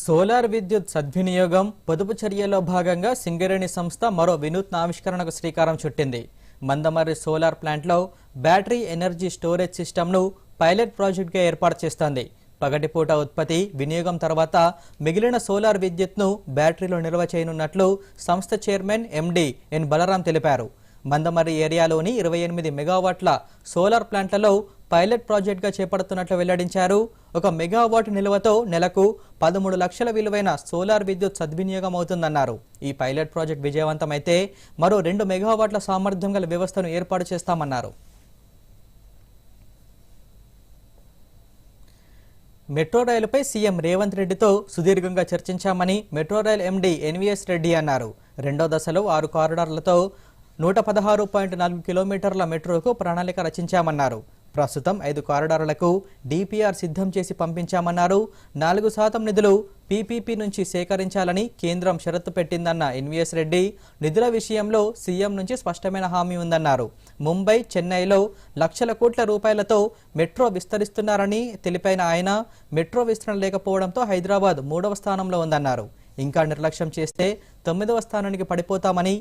Solar విద్యుత్ సద్వినియోగం పొదుపు చర్యలో భాగంగా సింగరేణి సంస్థ మరో వినూత్న ఆవిష్కరణకు శ్రీకారం చుట్టింది. మందమర్రి సోలార్ ప్లాంట్లో బ్యాటరీ ఎనర్జీ స్టోరేజ్ సిస్టమ్ను పైలట్ ప్రాజెక్టుగా ఏర్పాటు చేస్తోంది. పగటిపూట ఉత్పత్తి వినియోగం తర్వాత మిగిలిన సోలార్ విద్యుత్ను బ్యాటరీలో నిల్వ చేయనున్నట్లు సంస్థ చైర్మన్ ఎండి ఎన్ బలరాం తెలిపారు. మందమర్రి ఏరియాలోని ఇరవై ఎనిమిది మెగావాట్ల సోలార్ ప్లాంట్లలో పైలట్ ప్రాజెక్టుగా చేపడుతున్నట్లు వెల్లడించారు. ఒక మెగావాట్ నిల్వతో నెలకు పదమూడు లక్షల విలువైన సోలార్ విద్యుత్ సద్వినియోగం అవుతుందన్నారు ఈ పైలట్ ప్రాజెక్ట్ విజయవంతమైతే మరో రెండు మెగావాట్ల సామర్థ్యం గల వ్యవస్థను ఏర్పాటు చేస్తామన్నారు. మెట్రో రైలుపై సీఎం రేవంత్ రెడ్డితో సుదీర్ఘంగా చర్చించామని metro rail MD NVS Reddy అన్నారు. రెండో దశలో ఆరు కారిడార్లతో నూట పదహారు పాయింట్ నాలుగు కిలోమీటర్ల మెట్రోకు ప్రణాళిక రచించామన్నారు. ప్రస్తుతం ఐదు కారిడార్లకు డిపిఆర్ సిద్ధం చేసి పంపించామన్నారు. నాలుగు శాతం నిధులు పీపీపీ నుంచి సేకరించాలని కేంద్రం షరతు పెట్టిందన్న ఎన్వీఎస్ రెడ్డి నిధుల విషయంలో సీఎం నుంచి స్పష్టమైన హామీ ఉందన్నారు. ముంబై చెన్నైలో లక్షల కోట్ల రూపాయలతో మెట్రో విస్తరిస్తున్నారని తెలిపైన ఆయన మెట్రో విస్తరణ లేకపోవడంతో హైదరాబాద్ మూడవ స్థానంలో ఉందన్నారు. ఇంకా నిర్లక్ష్యం చేస్తే తొమ్మిదవ స్థానానికి పడిపోతామని